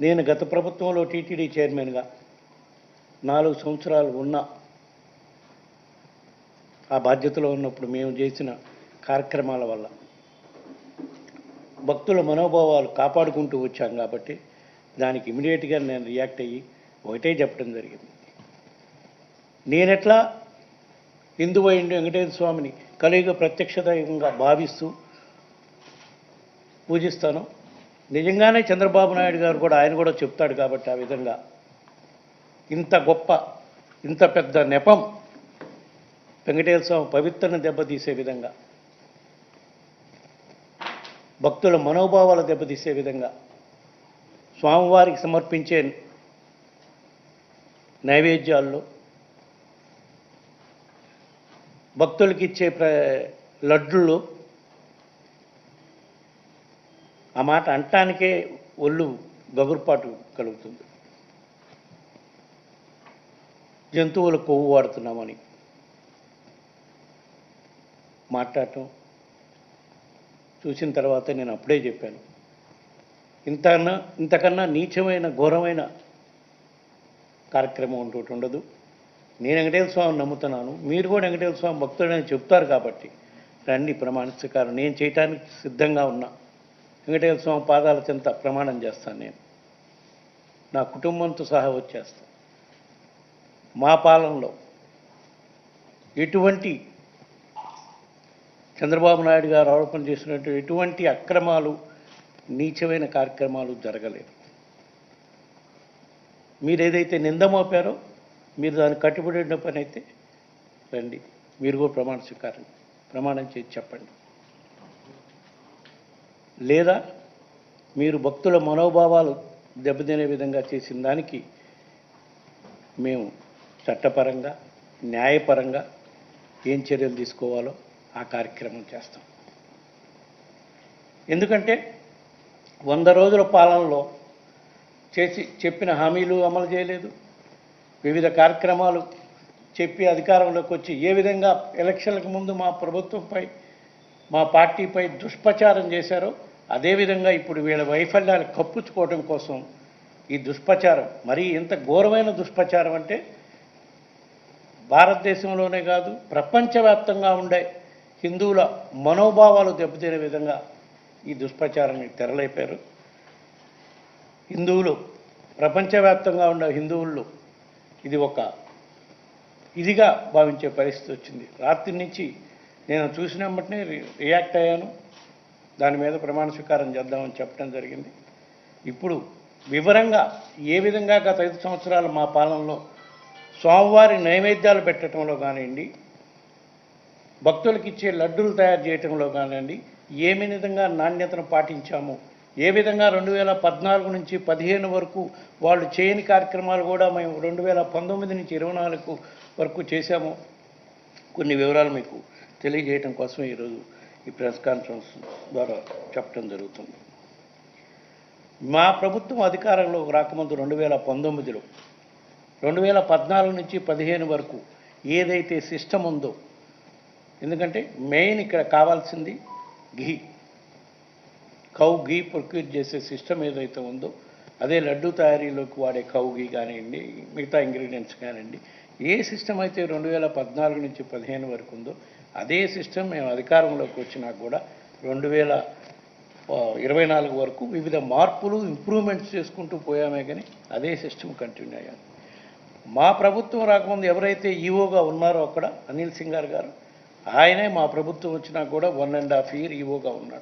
నేను గత ప్రభుత్వంలో టీటీడీ చైర్మన్గా నాలుగు సంవత్సరాలు ఉన్న ఆ బాధ్యతలో ఉన్నప్పుడు మేము చేసిన కార్యక్రమాల వల్ల భక్తుల మనోభావాలు కాపాడుకుంటూ వచ్చాం కాబట్టి దానికి ఇమీడియట్గా నేను రియాక్ట్ అయ్యి ఒకటే చెప్పడం జరిగింది. నేనెట్లా హిందువైండి వెంకటేశ్వర స్వామిని కలియుగ ప్రత్యక్ష దైవంగా భావిస్తూ పూజిస్తాను నిజంగానే చంద్రబాబు నాయుడు గారు కూడా ఆయన కూడా చెప్తాడు కాబట్టి ఆ విధంగా. ఇంత గొప్ప ఇంత పెద్ద నెపం వెంకటేశ్వర స్వామి పవిత్రను దెబ్బతీసే విధంగా భక్తుల మనోభావాలు దెబ్బతీసే విధంగా స్వామివారికి సమర్పించే నైవేద్యాల్లో భక్తులకిచ్చే ప్ర లడ్డుల్లో ఆ మాట అంటానికే ఒళ్ళు గగురుపాటు కలుగుతుంది. జంతువుల కొవ్వు వాడుతున్నామని మాట్లాడటం చూసిన తర్వాత నేను అప్పుడే చెప్పాను. ఇంతకన్నా ఇంతకన్నా నీచమైన ఘోరమైన కార్యక్రమం ఉంటూ ఉండదు. నేను వెంకటేశ్వర స్వామిని నమ్ముతున్నాను. మీరు కూడా వెంకటేశ్వర స్వామి భక్తుడని చెప్తారు కాబట్టి రండి ప్రమాణ నేను చేయటానికి సిద్ధంగా ఉన్నా. వెంకటేశ్వర స్వామి పాదాల చెంత ప్రమాణం చేస్తాను నేను. నా కుటుంబంతో సహా వచ్చేస్తాను. మా పాలనలో ఎటువంటి చంద్రబాబు నాయుడు గారు ఆరోపణ చేసినట్టు ఎటువంటి అక్రమాలు నీచమైన కార్యక్రమాలు జరగలేదు. మీరు ఏదైతే నింద మోపారో మీరు దాన్ని కట్టుబడి ఉన్న పని అయితే రండి. మీరు కూడా ప్రమాణ స్వీకారం ప్రమాణం చేసి చెప్పండి. లేదా మీరు భక్తుల మనోభావాలు దెబ్బతినే విధంగా చేసిన దానికి మేము చట్టపరంగా న్యాయపరంగా ఏం చర్యలు తీసుకోవాలో ఆ కార్యక్రమం చేస్తాం. ఎందుకంటే వంద రోజుల పాలనలో చేసి చెప్పిన హామీలు అమలు చేయలేదు. వివిధ కార్యక్రమాలు చెప్పి అధికారంలోకి వచ్చి ఏ విధంగా ఎలక్షన్లకు ముందు మా ప్రభుత్వంపై మా పార్టీపై దుష్ప్రచారం చేశారో అదేవిధంగా ఇప్పుడు వీళ్ళ వైఫల్యాలు కప్పుచుకోవడం కోసం ఈ దుష్ప్రచారం. మరీ ఇంత ఘోరమైన దుష్ప్రచారం అంటే భారతదేశంలోనే కాదు ప్రపంచవ్యాప్తంగా ఉండే హిందువుల మనోభావాలు దెబ్బతినే విధంగా ఈ దుష్ప్రచారాన్ని తెరలేపారు. హిందువులు ప్రపంచవ్యాప్తంగా ఉన్న హిందువుల్లో ఇది ఒక ఇదిగా భావించే పరిస్థితి వచ్చింది. రాత్రి నుంచి నేను చూసిన వెంటనే రియాక్ట్ అయ్యాను. దాని మీద ప్రమాణ స్వీకారం చేద్దామని చెప్పడం జరిగింది. ఇప్పుడు వివరంగా ఏ విధంగా గత ఐదు సంవత్సరాలు మా పాలనలో స్వామివారి నైవేద్యాలు పెట్టడంలో కానివ్వండి భక్తులకు ఇచ్చే లడ్డూలు తయారు చేయటంలో కానివ్వండి ఏమి విధంగా నాణ్యతను పాటించాము ఏ విధంగా రెండు వేల పద్నాలుగు నుంచి పదిహేను వరకు వాళ్ళు చేయని కార్యక్రమాలు కూడా మేము రెండు వేల పంతొమ్మిది నుంచి ఇరవై నాలుగు వరకు చేశాము. కొన్ని వివరాలు మీకు తెలియజేయటం కోసం ఈరోజు ఈ ప్రెస్ కాన్ఫరెన్స్ ద్వారా చెప్పడం జరుగుతుంది. మా ప్రభుత్వం అధికారంలో రాకముందు రెండు వేల పంతొమ్మిదిలో రెండు వేల పద్నాలుగు నుంచి పదిహేను వరకు ఏదైతే సిస్టమ్ ఉందో ఎందుకంటే మెయిన్ ఇక్కడ కావాల్సింది ఘీ. కౌ ఘీ ప్రొక్యూర్ చేసే సిస్టమ్ ఏదైతే ఉందో అదే లడ్డు తయారీలోకి వాడే కౌ ఘీ కానివ్వండి మిగతా ఇంగ్రీడియంట్స్ కానివ్వండి ఏ సిస్టమ్ అయితే రెండు వేల పద్నాలుగు నుంచి పదిహేను వరకు ఉందో అదే సిస్టమ్ మేము అధికారంలోకి వచ్చినా కూడా రెండు వేల ఇరవై నాలుగు వరకు వివిధ మార్పులు ఇంప్రూవ్మెంట్స్ చేసుకుంటూ పోయామే కానీ అదే సిస్టమ్ కంటిన్యూ అయ్యాలి మా ప్రభుత్వం రాకముందు ఎవరైతే ఈవోగా ఉన్నారో అక్కడ అనిల్ సింగార్ గారు ఆయనే మా ప్రభుత్వం వచ్చినా కూడా వన్ అండ్ హాఫ్ ఇయర్ ఈవోగా ఉన్నాడు.